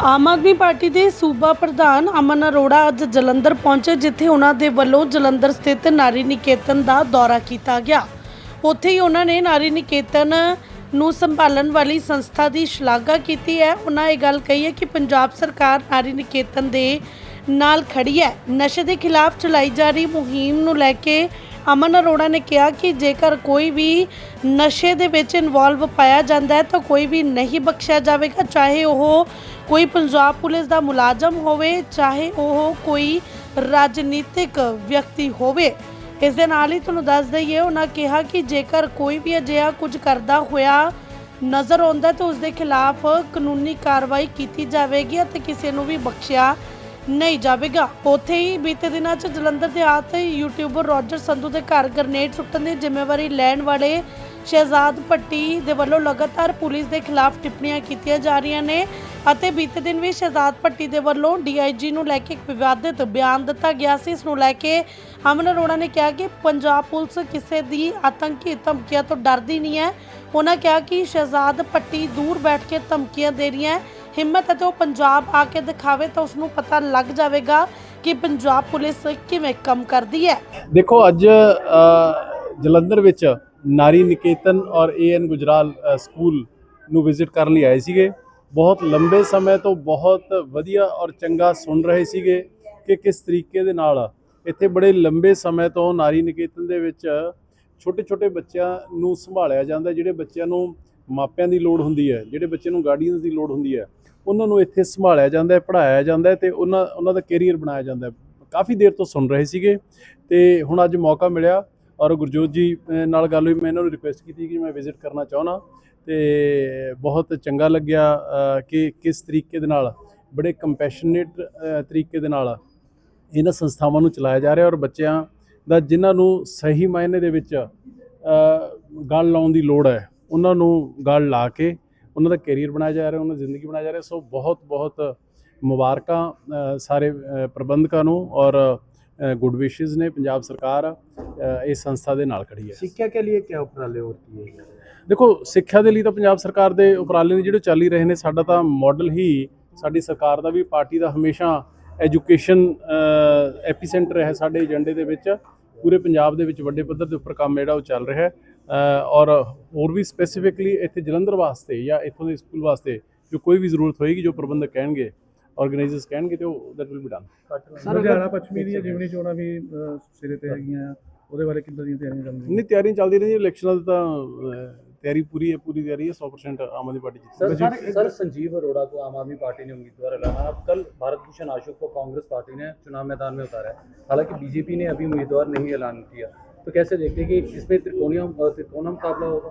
ਆਮ Aadmi party ਦੇ ਸੂਬਾ ਪ੍ਰਧਾਨ ਅਮਨ ਅਰੋੜਾ ਅੱਜ ਜਲੰਧਰ ਪਹੁੰਚੇ, ਜਿੱਥੇ ਉਹਨਾਂ ਦੇ ਵੱਲੋਂ ਜਲੰਧਰ ਸਥਿਤ ਨਾਰੀ ਨਿਕੇਤਨ ਦਾ ਦੌਰਾ ਕੀਤਾ ਗਿਆ। ਉੱਥੇ ਹੀ ਉਹਨਾਂ ਨੇ ਨਾਰੀ ਨਿਕੇਤਨ ਨੂੰ ਸੰਭਾਲਣ ਵਾਲੀ ਸੰਸਥਾ ਦੀ ਸ਼ਲਾਘਾ ਕੀਤੀ ਹੈ। ਉਹਨਾਂ ਇਹ ਗੱਲ ਕਹੀ ਹੈ ਕਿ ਪੰਜਾਬ ਸਰਕਾਰ ਨਾਰੀ ਨਿਕੇਤਨ ਦੇ ਨਾਲ ਖੜੀ ਹੈ। ਨਸ਼ੇ ਦੇ ਖਿਲਾਫ ਚਲਾਈ ਜਾ ਰਹੀ ਮੁਹਿੰਮ ਨੂੰ ਲੈ ਕੇ ਅਮਨ ਅਰੋੜਾ ਨੇ ਕਿਹਾ ਕਿ ਜੇਕਰ ਕੋਈ ਵੀ ਨਸ਼ੇ ਦੇ ਵਿੱਚ ਇਨਵੋਲਵ ਪਾਇਆ ਜਾਂਦਾ ਹੈ, ਤਾਂ ਕੋਈ ਵੀ ਨਹੀਂ ਬਖਸ਼ਿਆ ਜਾਵੇਗਾ, ਚਾਹੇ ਉਹ ਕੋਈ ਪੰਜਾਬ ਪੁਲਿਸ ਦਾ ਮੁਲਾਜ਼ਮ ਹੋਵੇ, ਚਾਹੇ ਉਹ ਕੋਈ ਰਾਜਨੀਤਿਕ ਵਿਅਕਤੀ ਹੋਵੇ। ਇਸ ਦੇ ਨਾਲ ਹੀ ਤੁਹਾਨੂੰ ਦੱਸ ਦਈਏ, ਉਹਨਾਂ ਕਿਹਾ ਕਿ ਜੇਕਰ ਕੋਈ ਵੀ ਅਜਿਹਾ ਕੁਝ ਕਰਦਾ ਹੋਇਆ ਨਜ਼ਰ ਆਉਂਦਾ ਤਾਂ ਉਸ ਦੇ ਖਿਲਾਫ ਕਾਨੂੰਨੀ ਕਾਰਵਾਈ ਕੀਤੀ ਜਾਵੇਗੀ ਅਤੇ ਕਿਸੇ ਨੂੰ ਵੀ ਬਖਸ਼ਿਆ ਨਹੀਂ ਜਾਵੇਗਾ। ਉੱਥੇ ਹੀ ਬੀਤੇ ਦਿਨਾਂ 'ਚ ਜਲੰਧਰ ਦੇ ਆਤ ਯੂਟਿਊਬਰ ਰੋਜਰ ਸੰਧੂ ਦੇ ਘਰ ਗ੍ਰਨੇਡ ਸੁੱਟਣ ਦੀ ਜ਼ਿੰਮੇਵਾਰੀ ਲੈਣ ਵਾਲੇ ਸ਼ਹਿਜ਼ਾਦ ਭੱਟੀ ਦੇ ਵੱਲੋਂ ਲਗਾਤਾਰ ਪੁਲਿਸ ਦੇ ਖਿਲਾਫ ਟਿੱਪਣੀਆਂ ਕੀਤੀਆਂ ਜਾ ਰਹੀਆਂ ਨੇ ਅਤੇ ਬੀਤੇ ਦਿਨ ਵੀ ਸ਼ਹਿਜ਼ਾਦ ਭੱਟੀ ਦੇ ਵੱਲੋਂ ਡੀਆਈਜੀ ਨੂੰ ਲੈ ਕੇ ਇੱਕ ਵਿਵਾਦਿਤ ਬਿਆਨ ਦਿੱਤਾ ਗਿਆ ਸੀ। ਇਸ ਨੂੰ ਲੈ ਕੇ ਅਮਨ ਅਰੋੜਾ ਨੇ ਕਿਹਾ ਕਿ ਪੰਜਾਬ ਪੁਲਿਸ ਕਿਸੇ ਦੀ ਆਤੰਕੀ ਧਮਕੀਆਂ ਤੋਂ ਡਰਦੀ ਨਹੀਂ ਹੈ। ਉਹਨਾਂ ਕਿਹਾ ਕਿ ਸ਼ਹਿਜ਼ਾਦ ਭੱਟੀ ਦੂਰ ਬੈਠ ਕੇ ਧਮਕੀਆਂ ਦੇ ਰਹੀਆਂ ਹੈ। ਹਿੰਮਤ ਹੈ ਤੇ ਉਹ ਪੰਜਾਬ ਆ ਕੇ ਦਿਖਾਵੇ ਤਾਂ ਉਸ ਨੂੰ ਪਤਾ ਲੱਗ ਜਾਵੇਗਾ ਕਿ ਪੰਜਾਬ ਪੁਲਿਸ ਕਿਵੇਂ ਕੰਮ ਕਰਦੀ ਹੈ। ਦੇਖੋ, ਅੱਜ ਜਲੰਧਰ ਵਿੱਚ ਨਾਰੀ ਨਿਕੇਤਨ ਔਰ ਏਐਨ ਗੁਜਰਾਲ ਸਕੂਲ ਨੂੰ ਵਿਜ਼ਿਟ ਕਰਨ ਲਈ ਆਏ ਸੀਗੇ। ਬਹੁਤ ਲੰਬੇ ਸਮੇਂ ਤੋਂ ਬਹੁਤ ਵਧੀਆ ਔਰ ਚੰਗਾ ਸੁਣ ਰਹੇ ਸੀਗੇ ਕਿ ਕਿਸ ਤਰੀਕੇ ਦੇ ਨਾਲ ਇੱਥੇ ਬੜੇ ਲੰਬੇ ਸਮੇਂ ਤੋਂ ਨਾਰੀ ਨਿਕੇਤਨ ਦੇ ਵਿੱਚ ਛੋਟੇ ਛੋਟੇ ਬੱਚਿਆਂ ਨੂੰ ਸੰਭਾਲਿਆ ਜਾਂਦਾ, ਜਿਹੜੇ ਬੱਚਿਆਂ ਨੂੰ ਮਾਪਿਆਂ ਦੀ ਲੋੜ ਹੁੰਦੀ ਹੈ ਜਿਹੜੇ ਬੱਚੇ ਨੂੰ ਗਾਰਡੀਅਨਸ ਦੀ ਲੋੜ ਹੁੰਦੀ ਹੈ ਉਹਨਾਂ ਨੂੰ ਇੱਥੇ ਸੰਭਾਲਿਆ ਜਾਂਦਾ ਹੈ ਪੜ੍ਹਾਇਆ ਜਾਂਦਾ ਹੈ ਤੇ ਉਹਨਾਂ ਉਹਨਾਂ ਦਾ ਕੈਰੀਅਰ ਬਣਾਇਆ ਜਾਂਦਾ ਹੈ। ਕਾਫੀ ਦੇਰ ਤੋਂ ਸੁਣ ਰਹੇ ਸੀਗੇ ਤੇ ਹੁਣ ਅੱਜ ਮੌਕਾ ਮਿਲਿਆ ਔਰ ਗੁਰਜੋਤ ਜੀ ਨਾਲ ਗੱਲ ਹੋਈ ਮੈਂ ਇਹਨਾਂ ਨੂੰ ਰਿਕੁਐਸਟ ਕੀਤੀ ਕਿ ਮੈਂ ਵਿਜ਼ਿਟ ਕਰਨਾ ਚਾਹੁੰਦਾ ਤੇ ਬਹੁਤ ਚੰਗਾ ਲੱਗਿਆ ਕਿ ਕਿਸ ਤਰੀਕੇ ਦੇ ਨਾਲ ਬੜੇ ਕੰਪੈਸ਼ਨੇਟ ਤਰੀਕੇ ਦੇ ਨਾਲ ਇਹਨਾਂ ਸੰਸਥਾਵਾਂ ਨੂੰ ਚਲਾਇਆ ਜਾ ਰਿਹਾ ਔਰ ਬੱਚਿਆਂ ਦਾ ਜਿਨ੍ਹਾਂ ਨੂੰ ਸਹੀ ਮਾਇਨੇ ਦੇ ਵਿੱਚ ਅਹ, ਗੱਲ ਲਾਉਣ ਦੀ ਲੋੜ ਹੈ। ਉਹਨਾਂ ਨੂੰ ਗੱਲ ਲਾ ਕੇ ਉਹਨਾਂ ਦਾ ਕੈਰੀਅਰ ਬਣਾਇਆ ਜਾ ਰਿਹਾ ਉਹਨਾਂ ਦੀ ਜ਼ਿੰਦਗੀ ਬਣਾਇਆ ਜਾ ਰਿਹਾ ਸੋ ਬਹੁਤ ਬਹੁਤ ਮੁਬਾਰਕਾਂ ਸਾਰੇ ਪ੍ਰਬੰਧਕਾਂ ਨੂੰ ਔਰ ਗੁੱਡ ਵਿਸ਼ੇਸ ਨੇ। ਪੰਜਾਬ ਸਰਕਾਰ ਇਸ ਸੰਸਥਾ ਦੇ ਨਾਲ ਖੜੀ ਹੈ। ਸਿੱਖਿਆ ਕੇ ਲਈ ਕੀ ਉਪਰਾਲੇ ਹੋ ਰਹੀ ਹੈ ਦੇਖੋ ਸਿੱਖਿਆ ਦੇ ਲਈ ਤਾਂ ਪੰਜਾਬ ਸਰਕਾਰ ਦੇ ਉਪਰਾਲੇ ਨੇ ਜਿਹੜੇ ਚੱਲ ਹੀ ਰਹੇ ਨੇ ਸਾਡਾ ਤਾਂ ਮਾਡਲ ਹੀ ਸਾਡੀ ਸਰਕਾਰ ਦਾ ਵੀ ਪਾਰਟੀ ਦਾ ਹਮੇਸ਼ਾ ਐਜੂਕੇਸ਼ਨ ਐਪੀਸੈਂਟਰ ਹੈ ਸਾਡੇ ਏਜੰਡੇ ਦੇ ਵਿੱਚ। ਪੂਰੇ ਪੰਜਾਬ ਦੇ ਵਿੱਚ ਵੱਡੇ ਪੱਧਰ ਦੇ ਉੱਪਰ ਕੰਮ ਜਿਹੜਾ ਉਹ ਚੱਲ ਰਿਹਾ ਹੈ। ਔਰ ਹੋਰ ਵੀ ਸਪੈਸੀਫਿਕਲੀ ਇੱਥੇ ਜਲੰਧਰ ਵਾਸਤੇ ਜਾਂ ਇੱਥੋਂ ਦੇ ਸਕੂਲ ਵਾਸਤੇ ਜੋ ਕੋਈ ਵੀ ਜ਼ਰੂਰਤ ਹੋਏਗੀ ਜੋ ਪ੍ਰਬੰਧਕ ਕਹਿਣਗੇ ਆਰਗੇਨਾਈਜ਼ਰਸ ਕਹਿਣਗੇ ਤੇ ਉਹ that will be done Ludhiana ਪੱਛਮੀ ਦੀਆਂ ਜਿਵਣੀ ਚੋਣਾਂ ਵੀ ਸਿਰੇ ਤੇ ਹੈਗੀਆਂ ਉਹਦੇ ਬਾਰੇ ਕਿੰਦਾਂ ਦੀਆਂ ਤਿਆਰੀਆਂ ਚੱਲ ਰਹੀਆਂ? ਨਹੀਂ ਤਿਆਰੀਆਂ ਚੱਲਦੀ ਰਹੀਆਂ ਇਲੈਕਸ਼ਨਾਂ ਦੀ ਤਾਂ ਤਿਆਰੀ ਪੂਰੀ ਹੈ ਪੂਰੀ ਤਿਆਰੀ ਹੈ 100% ਆਮ ਆਦਮੀ ਪਾਰਟੀ ਜਿੱਤੇਗੀ। सर संजीव अरोड़ा को आम आदमी पार्टी ने उम्मीदवार ऐलाना अब कल भारत भूषण आशोक को कांग्रेस पार्टी ने चुनाव मैदान में उतारा है हालांकि बीजेपी ने अभी उम्मीदवार नहीं ऐलान किया तो कैसे देखते हैं कि इसमें त्रिकोणीय त्रिकोणा मुकाबला होगा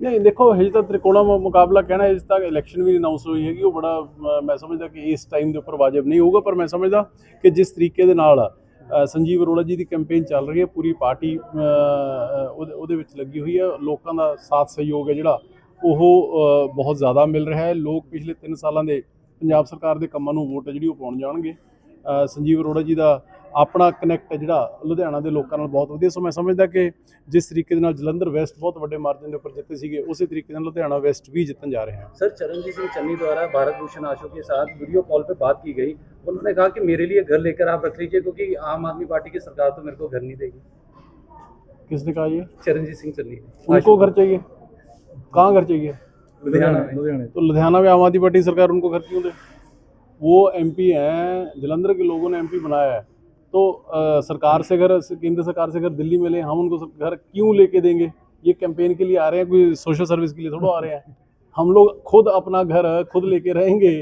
ਨਹੀਂ ਦੇਖੋ ਹਜੇ ਤਾਂ ਤ੍ਰਿਕੋਣਾ ਮੁ- ਮੁਕਾਬਲਾ ਕਹਿਣਾ ਇਸ ਤੱਕ ਇਲੈਕਸ਼ਨ ਵੀ ਅਨਾਉਂਸ ਹੋਈ ਹੈਗੀ ਉਹ ਬੜਾ ਅ, ਮੈਂ ਸਮਝਦਾ ਕਿ ਇਸ ਟਾਈਮ ਦੇ ਉੱਪਰ ਵਾਜਬ ਨਹੀਂ ਹੋਊਗਾ ਪਰ ਮੈਂ ਸਮਝਦਾ ਕਿ ਜਿਸ ਤਰੀਕੇ ਦੇ ਨਾਲ ਅ, ਸੰਜੀਵ ਅਰੋੜਾ ਜੀ ਦੀ ਕੈਂਪੇਨ ਚੱਲ ਰਹੀ ਹੈ ਪੂਰੀ ਪਾਰਟੀ ਅ, ਅ, ਉਹਦੇ ਉਹਦੇ ਵਿੱਚ ਲੱਗੀ ਹੋਈ ਹੈ ਲੋਕਾਂ ਦਾ ਸਾਥ ਸਹਿਯੋਗ ਹੈ ਜਿਹੜਾ ਉਹ ਅ, ਬਹੁਤ ਜ਼ਿਆਦਾ ਮਿਲ ਰਿਹਾ ਹੈ ਲੋਕ ਪਿਛਲੇ 3 ਸਾਲਾਂ ਦੇ ਪੰਜਾਬ ਸਰਕਾਰ ਦੇ ਕੰਮਾਂ ਨੂੰ ਵੋਟ ਹੈ ਜਿਹੜੀ ਉਹ ਪਾਉਣ ਜਾਣਗੇ ਅ, ਸੰਜੀਵ ਅਰੋੜਾ ਜੀ ਦਾ ਆਪਣਾ ਕਨੈਕਟ ਹੈ ਜਿਹੜਾ ਲੁਧਿਆਣਾ ਦੇ ਲੋਕਾਂ ਨਾਲ ਬਹੁਤ ਵਧੀਆ ਸੋ ਮੈਂ ਸਮਝਦਾ ਕਿ ਜਿਸ ਤਰੀਕੇ ਦੇ ਨਾਲ ਜਲੰਧਰ ਵੈਸਟ ਬਹੁਤ ਵੱਡੇ ਮਾਰਜਨ ਦੇ ਉੱਪਰ ਜਿੱਤੇ ਸੀਗੇ ਉਸੇ ਤਰੀਕੇ ਨਾਲ ਲੁਧਿਆਣਾ ਵੈਸਟ ਵੀ ਜਿੱਤਣ ਜਾ ਰਹੇ ਹਨ सर चरणजीत सिंह चन्नी द्वारा भारत भूषण आशुक के साथ वीडियो कॉल पे बात की गई उन्होंने कहा कि मेरे लिए घर लेकर आप रख लीजिए क्योंकि आम आदमी पार्टी की सरकार तो मेरे को घर नहीं देगी किसने कहा ये चरणजीत सिंह चन्नी उनको घर चाहिए कहाँ घर चाहिए लुधियाना में ਲੁਧਿਆਣੇ तो लुधियाना में आम आदमी पार्टी सरकार उनको घर क्यों दे वो एमपी हैं जलंधर के लोगों ने एमपी बनाया है तो अ, सरकार से घर केंद्र सरकार से घर दिल्ली में ले हम उनको घर क्यों लेके देंगे? ये कैंपेन के लिए आ रहे हैं कोई सोशल सर्विस के लिए थोड़ा आ रहे हैं। हम लोग खुद अपना घर खुद लेके रहेंगे।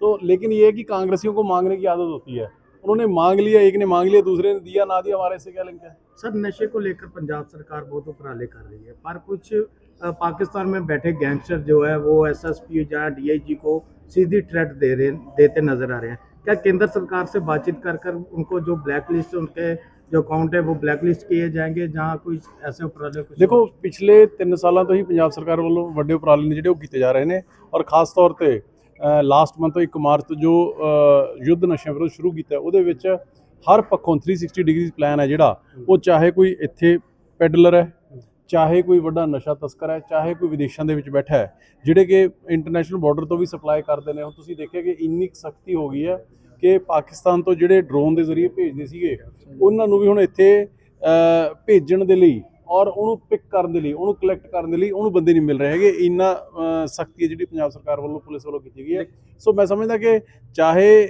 तो लेकिन ये है कि कांग्रेसियों को मांगने की आदत होती है। उन्होंने मांग लिया एक ने मांग लिया दूसरे ने दिया ना दिया हमारे से क्या लिंक है? सर नशे को लेकर पंजाब सरकार बहुत उपराले कर रही है। पर कुछ पाकिस्तान में बैठे गैंगस्टर जो है वो एसएसपी या डीआईजी को सीधी थ्रेट दे रहे देते नज़र आ रहे हैं। क्या केंद्र सरकार से बातचीत कर कर उनको जो ब्लैक लिस्ट उनके जो अकाउंट है वो ब्लैक लिस्ट किए जाएंगे जहाँ कोई ऐसे उपराले कुछ ਦੇਖੋ ਪਿਛਲੇ 3 ਸਾਲਾਂ ਤੋਂ ਹੀ ਪੰਜਾਬ ਸਰਕਾਰ ਵੱਲੋਂ ਵੱਡੇ ਉਪਰਾਲੇ ਨੇ ਜਿਹੜੇ ਉਹ ਕੀਤੇ ਜਾ ਰਹੇ ਨੇ ਔਰ ਖਾਸ ਤੌਰ ਤੇ ਲਾਸਟ ਮੰਥ ਤੋਂ 1 ਮਾਰਚ ਤੋਂ ਜੋ ਅ, ਯੁੱਧ ਨਸ਼ਿਆਂ ਵਿਰੁੱਧ ਸ਼ੁਰੂ ਕੀਤਾ ਹੈ, ਉਹਦੇ ਵਿੱਚ ਹਰ ਪੱਖੋਂ 360 ਡਿਗਰੀ ਪਲਾਨ ਹੈ ਜਿਹੜਾ ਉਹ ਚਾਹੇ ਕੋਈ ਇੱਥੇ ਪੈਡਲਰ ਹੈ ਚਾਹੇ ਕੋਈ ਵੱਡਾ ਨਸ਼ਾ ਤਸਕਰ ਹੈ ਚਾਹੇ ਕੋਈ ਵਿਦੇਸ਼ਾਂ ਦੇ ਵਿੱਚ ਬੈਠਾ ਹੈ ਜਿਹੜੇ ਕਿ ਇੰਟਰਨੈਸ਼ਨਲ ਬਾਰਡਰ ਤੋਂ ਵੀ ਸਪਲਾਈ ਕਰਦੇ ਨੇ ਹੁਣ ਤੁਸੀਂ ਦੇਖਿਆ ਕਿ ਇੰਨੀ ਸਖਤੀ ਹੋ ਗਈ ਹੈ ਕਿ ਪਾਕਿਸਤਾਨ ਤੋਂ ਜਿਹੜੇ ਡਰੋਨ ਦੇ ਜ਼ਰੀਏ ਭੇਜਦੇ ਸੀਗੇ ਉਹਨਾਂ ਨੂੰ ਵੀ ਹੁਣ ਇੱਥੇ ਭੇਜਣ ਦੇ ਲਈ ਔਰ ਉਹਨੂੰ ਪਿਕ ਕਰਨ ਦੇ ਲਈ ਉਹਨੂੰ ਕਲੈਕਟ ਕਰਨ ਦੇ ਲਈ ਉਹਨੂੰ ਬੰਦੇ ਨਹੀਂ ਮਿਲ ਰਹੇ ਹੈਗੇ। ਇੰਨਾ ਸਖਤੀ ਹੈ ਜਿਹੜੀ ਪੰਜਾਬ ਸਰਕਾਰ ਵੱਲੋਂ ਪੁਲਿਸ ਵੱਲੋਂ ਕੀਤੀ ਗਈ ਹੈ। ਸੋ ਮੈਂ ਸਮਝਦਾ ਕਿ ਚਾਹੇ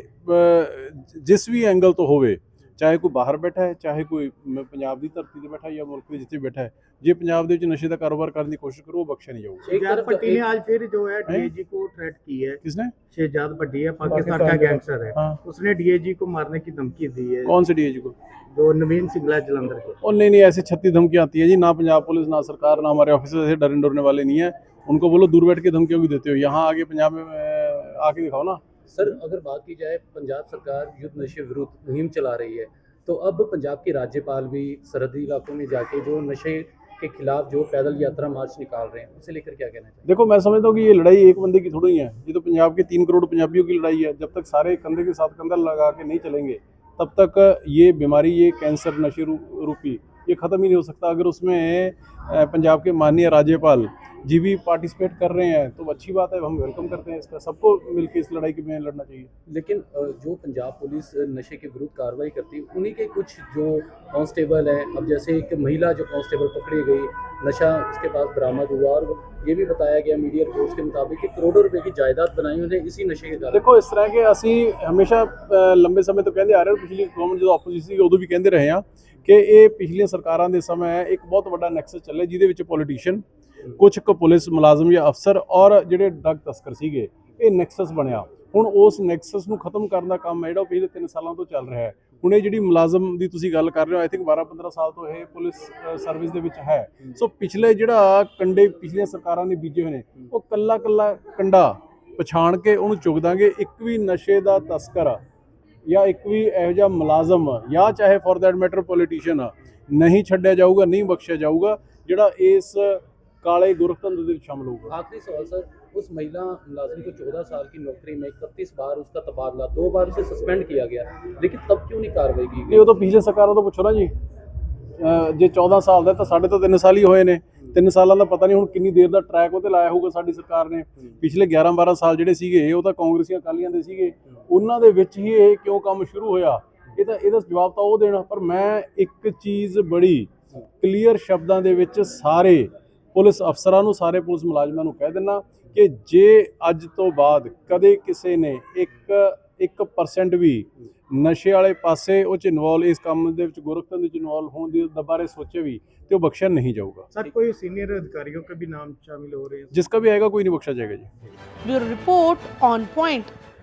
ਜਿਸ ਵੀ ਐਂਗਲ ਤੋਂ ਹੋਵੇ ਚਾਹੇ ਕੋਈ ਬਾਹਰ ਬੈਠਾ ਹੈ ਚਾਹੇ ਕੋਈ ਮ- ਪੰਜਾਬ ਦੀ ਧਰਤੀ ਤੇ ਬੈਠਾ ਹੈ ਜਾਂ ਮੁਲਕ ਦੇ ਜਿੱਥੇ ਬੈਠਾ ਹੈ ਜੇ ਪੰਜਾਬ ਦੇ ਵਿੱਚ ਨਸ਼ੇ ਦਾ ਕਾਰੋਬਾਰ ਕਰਨ ਦੀ ਕੋਸ਼ਿਸ਼ ਕਰੂ ਉਹ ਬਖਸ਼ਿਆ ਨਹੀਂ ਜਾਊਗਾ एक शहजाद तरफ भट्टी ने एक- आज फिर जो है डीआईजी को थ्रेट की है किसने शहजाद भट्टी है पाकिस्तान पाकिस्तान का का। गैंगस्टर है हाँ उसने डीआईजी को मारने की धमकी दी है कौन से डीएजी को जो नवीन सिंगला जलंधर के और नहीं नहीं ऐसी छत्ती धमकी आती है जी ना पंजाब पुलिस ना सरकार ना हमारे ऑफिसर ऐसे डरने डरने वाले नहीं है उनको बोलो दूर बैठ के धमकियों भी देते हो यहाँ आगे पंजाब में अ, आके दिखाओ ना सर अगर बात की जाए पंजाब सरकार युद्ध नशे विरुद्ध मुहिम चला रही है तो अब पंजाब के राज्यपाल भी सरहदी इलाकों में जाके जो नशे के खिलाफ जो पैदल यात्रा मार्च निकाल रहे हैं उसे लेकर क्या कहना चाहिए देखो मैं समझता हूँ कि ये लड़ाई एक बंदे की थोड़ी है ये तो पंजाब के तीन करोड़ पंजाबियों की लड़ाई है जब तक सारे कंधे के साथ कंधा लगा के नहीं चलेंगे तब तक ये बीमारी ये कैंसर नशे रू- रूपी ये ख़त्म ही नहीं हो सकता अगर उसमें अ, पंजाब के माननीय राज्यपाल जी भी पार्टिसिपेट कर रहे हैं तो अच्छी बात है हम वेलकम करते हैं इसका सबको मिलकर इस लड़ाई के में लड़ना चाहिए लेकिन अ, जो पंजाब पुलिस नशे के विरुद्ध कार्रवाई करती है उन्हीं के कुछ जो कांस्टेबल हैं अब जैसे एक महिला जो कांस्टेबल पकड़ी गई नशा उसके पास बरामद हुआ और ये भी बताया गया मीडिया रिपोर्ट्स के मुताबिक कि करोड़ों रुपए की जायदाद बनाई उन्हें इसी नशे के कारण ਦੇਖੋ ਇਸ ਤਰ੍ਹਾਂ ਕਿ ਅਸੀਂ ਹਮੇਸ਼ਾ ਅ, ਲੰਬੇ ਸਮੇਂ ਤੋਂ ਕਹਿੰਦੇ ਆ ਰਹੇ ਹਾਂ ਪਿਛਲੀ ਗਵਰਨਮੈਂਟ ਜਦੋਂ ਆਪੋਜੀਸ਼ਨ ਸੀ ਉਦੋਂ ਵੀ ਕਹਿੰਦੇ ਰਹੇ ਹਾਂ ਕਿ ਇਹ ਪਿਛਲੀਆਂ ਸਰਕਾਰਾਂ ਦੇ ਸਮੇਂ ਇੱਕ ਬਹੁਤ ਵੱਡਾ ਨੈਕਸਸ ਗੱਲ ਹੈ ਜਿਹਦੇ ਵਿੱਚ ਪੋਲੀਟੀਸ਼ੀਅਨ ਕੁਝ ਕੁ ਪੁਲਿਸ ਮੁਲਾਜ਼ਮ ਜਾਂ ਅਫਸਰ ਔਰ ਜਿਹੜੇ ਡਰਗ ਤਸਕਰ ਸੀਗੇ, ਇਹ ਨੈਕਸਸ ਬਣਿਆ। ਹੁਣ ਉਸ ਨੈਕਸਸ ਨੂੰ ਖਤਮ ਕਰਨ ਦਾ ਕੰਮ ਜਿਹੜਾ ਪਿਛਲੇ 3 ਸਾਲਾਂ ਤੋਂ ਚੱਲ ਰਿਹਾ ਹੈ। ਹੁਣ ਇਹ ਜਿਹੜੀ ਮੁਲਾਜ਼ਮ ਦੀ ਤੁਸੀਂ ਗੱਲ ਕਰ ਰਹੇ ਹੋ ਆਈ ਥਿੰਕ 12 15 ਸਾਲ ਤੋਂ ਇਹ ਪੁਲਿਸ ਸਰਵਿਸ ਦੇ ਵਿੱਚ ਹੈ। ਸੋ ਪਿਛਲੇ ਜਿਹੜਾ ਕੰਡੇ ਪਿਛਲੀਆਂ ਸਰਕਾਰਾਂ ਨੇ ਬੀਜੇ ਹੋਏ ਨੇ, ਉਹ ਕੱਲਾ ਕੱਲਾ ਕੰਡਾ ਪਛਾਣ ਕੇ ਉਹਨੂੰ ਚੁਗ ਦਾਂਗੇ। ਇੱਕ ਵੀ ਨਸ਼ੇ ਦਾ ਤਸਕਰ ਜਾਂ ਇੱਕ ਵੀ ਇਹੋ ਜਿਹਾ ਮੁਲਾਜ਼ਮ ਜਾਂ ਚਾਹੇ ਫੋਰ ਦੈਟ ਮੈਟਰ ਪੋਲੀਟੀਸ਼ੀਅਨ ਨਹੀਂ ਛੱਡਿਆ ਜਾਊਗਾ, ਨਹੀਂ ਬਖਸ਼ਿਆ ਜਾਊਗਾ। ਜਿਹੜਾ ਇਸ ਕਾਲੇ ਗੁਰਤੰਤਰ ਦੇ ਵਿੱਚ ਸ਼ਾਮਲ ਹੋਊਗਾ आखिरी सवाल सर उस महिला मुलाजिम को चौदह साल की नौकरी में इकतीस बार उसका तबादला दो बार उसे सस्पेंड किया गया लेकिन तब क्यों नहीं कार्रवाई की ਨਹੀਂ गई ਉਹ ਤਾਂ ਪਿਛਲੇ ਸਰਕਾਰਾਂ ਤੋਂ ਪੁੱਛੋ ਨਾ ਜੀ ਅਹ ਜੇ 14 ਸਾਲ ਦਾ ਤਾਂ ਸਾਡੇ ਤਾਂ 3 ਸਾਲ ਹੀ ਹੋਏ ਨੇ 3 ਸਾਲਾਂ ਦਾ ਪਤਾ ਨਹੀਂ ਹੁਣ ਕਿੰਨੀ ਦੇਰ ਦਾ ਟਰੈਕ ਉਹ ਤੇ ਲਾਇਆ ਹੋਊਗਾ ਸਾਡੀ ਸਰਕਾਰ ਨੇ ਪਿਛਲੇ 11 12 ਸਾਲ ਜਿਹੜੇ ਸੀਗੇ ਉਹ ਤਾਂ ਕਾਂਗਰਸੀਆਂ ਅਕਾਲੀਆਂ ਦੇ ਸੀਗੇ ਉਹਨਾਂ ਦੇ ਵਿੱਚ ਹੀ ਇਹ ਕਿਉਂ ਕੰਮ ਸ਼ੁਰੂ ਹੋਇਆ ਇਹ ਤਾਂ ਇਹਦਾ ਜਵਾਬ ਤਾਂ ਉਹ ਦੇਣਾ ਪਰ ਮੈਂ ਇੱਕ ਚੀਜ਼ ਬੜੀ ਕਲੀਅਰ ਸ਼ਬਦਾਂ ਦੇ ਵਿੱਚ ਸਾਰੇ ਪੁਲਿਸ ਅਫਸਰਾਂ ਨੂੰ ਸਾਰੇ ਪੁਲਿਸ ਮੁਲਾਜ਼ਮਾਂ ਨੂੰ ਕਹਿ ਦੇਣਾ ਕਿ ਜੇ ਅੱਜ ਤੋਂ ਬਾਅਦ ਕਦੇ ਕਿਸੇ ਨੇ ਇੱਕ 1% ਵੀ ਨਸ਼ੇ ਵਾਲੇ ਪਾਸੇ ਉਹ ਚ ਇਨਵੋਲ ਇਸ ਕੰਮ ਦੇ ਵਿੱਚ ਗੁਰਖਤਨ ਵਿੱਚ ਇਨਵੋਲ ਹੋਣ ਦੀ ਬਾਰੇ ਸੋਚੇ ਵੀ ਤੇ ਉਹ ਬਖਸ਼ਿਆ ਨਹੀਂ ਜਾਊਗਾ। ਸਰ ਕੋਈ ਸੀਨੀਅਰ ਅਧਿਕਾਰੀਓ ਕੇ ਵੀ ਨਾਮ ਸ਼ਾਮਿਲ ਹੋ ਰਹੇ ਜਿਸ ਕਾ ਵੀ ਆਏਗਾ ਕੋਈ ਨਹੀਂ ਬਖਸ਼ਿਆ ਜਾਏਗਾ ਜੀ। Bureau report on point